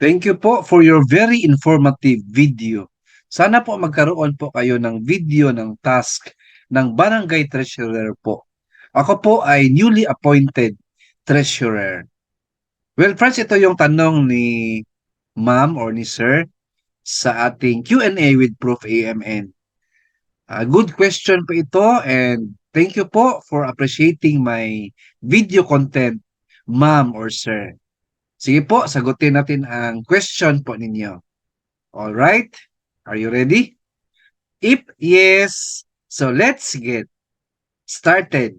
Thank you po for your very informative video. Sana po magkaroon po kayo ng video ng task ng Barangay Treasurer po. Ako po ay newly appointed Treasurer. Well friends, ito yung tanong ni ma'am or ni sir sa ating Q&A with Prof. AMN. Uh, good question po ito and thank you po for appreciating my video content, ma'am or sir. Sige po, sagutin natin ang question po ninyo. All right? Are you ready? If yes, so let's get started.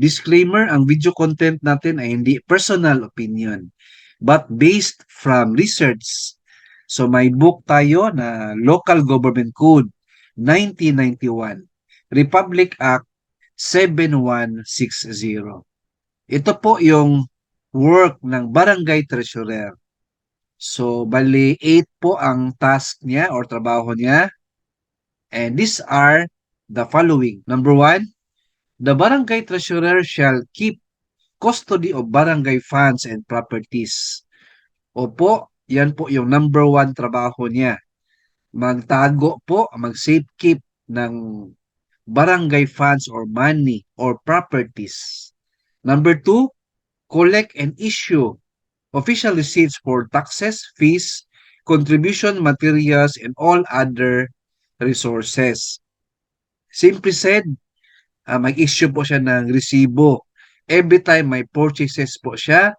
Disclaimer, ang video content natin ay hindi personal opinion but based from research. So may book tayo na Local Government Code 1991, Republic Act 7160. Ito po yung work ng Barangay Treasurer. So bali 8 po ang task niya or trabaho niya. And these are the following. Number one, the Barangay Treasurer shall keep custody of barangay funds and properties. Opo, yan po yung number one trabaho niya. Magtago po, mag-safekeep ng barangay funds or money or properties. Number two, collect and issue official receipts for taxes, fees, contribution materials, and all other resources. Simply said, uh, mag-issue po siya ng resibo. Every time may purchases po siya,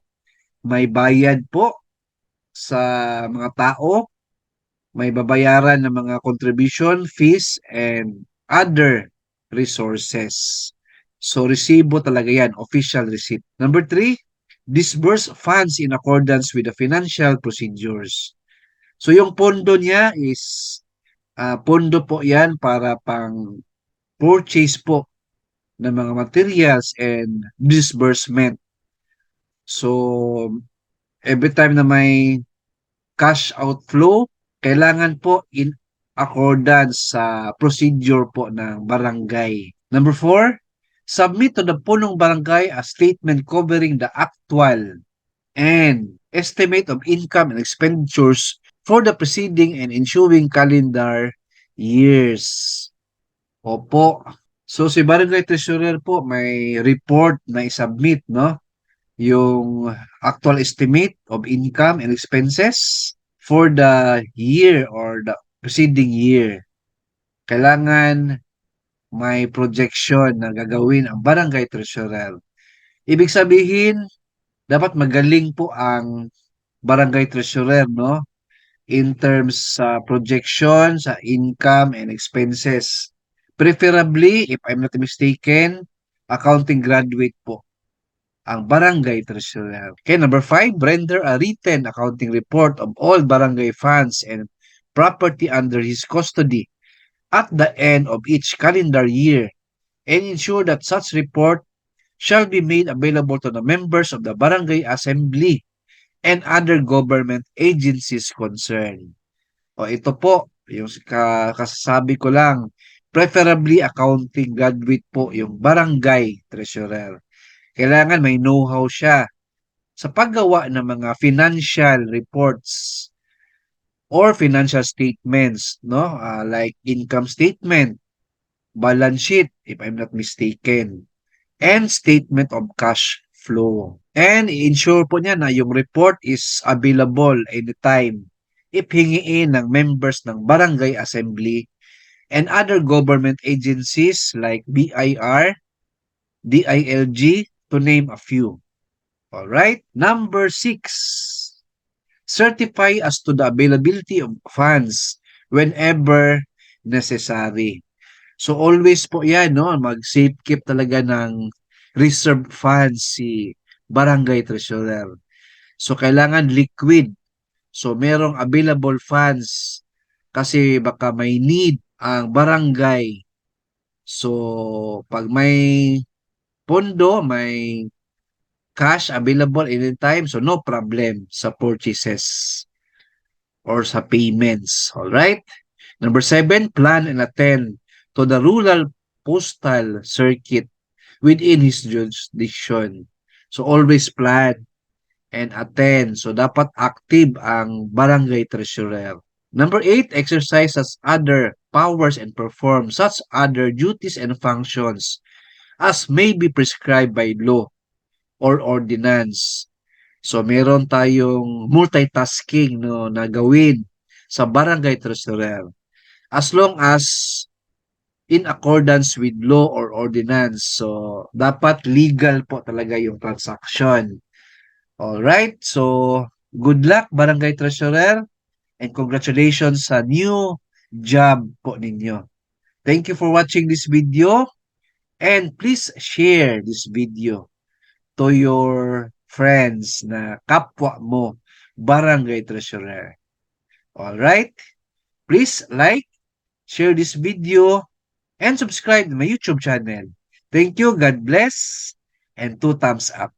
may bayad po sa mga tao, may babayaran ng mga contribution, fees, and other resources. So, resibo talaga yan, official receipt. Number three, disburse funds in accordance with the financial procedures. So, yung pondo niya is, uh, pondo po yan para pang purchase po ng mga materials and disbursement. So, every time na may cash outflow, kailangan po in accordance sa procedure po ng barangay. Number four, submit to the punong barangay a statement covering the actual and estimate of income and expenditures for the preceding and ensuing calendar years. Opo. So si Barangay Treasurer po may report na i-submit, no? Yung actual estimate of income and expenses for the year or the preceding year. Kailangan may projection na gagawin ang Barangay Treasurer. Ibig sabihin, dapat magaling po ang Barangay Treasurer, no? In terms sa projection, sa income and expenses Preferably, if I'm not mistaken, accounting graduate po ang barangay treasurer. Okay, number five, render a written accounting report of all barangay funds and property under his custody at the end of each calendar year and ensure that such report shall be made available to the members of the barangay assembly and other government agencies concerned. O ito po, yung kasasabi ko lang, preferably accounting graduate po yung barangay treasurer. Kailangan may know-how siya sa paggawa ng mga financial reports or financial statements, no? Uh, like income statement, balance sheet, if I'm not mistaken, and statement of cash flow. And ensure po niya na yung report is available anytime if hingiin ng members ng barangay assembly and other government agencies like BIR, DILG, to name a few. All right. Number six, certify as to the availability of funds whenever necessary. So always po yan, no? Mag-safe keep talaga ng reserve funds si barangay treasurer. So kailangan liquid. So merong available funds kasi baka may need ang barangay. So, pag may pondo, may cash available anytime, so no problem sa purchases. or sa payments. Alright? Number seven, plan and attend to the rural postal circuit within his jurisdiction. So always plan and attend. So dapat active ang barangay treasurer. Number eight, exercises other powers and perform such other duties and functions as may be prescribed by law or ordinance. So meron tayong multitasking no na gawin sa barangay treasurer as long as in accordance with law or ordinance. So dapat legal po talaga yung transaction. All right? So good luck barangay treasurer and congratulations sa new job po ninyo. Thank you for watching this video and please share this video to your friends na kapwa mo barangay treasurer. All right? Please like, share this video, and subscribe to my YouTube channel. Thank you, God bless, and two thumbs up.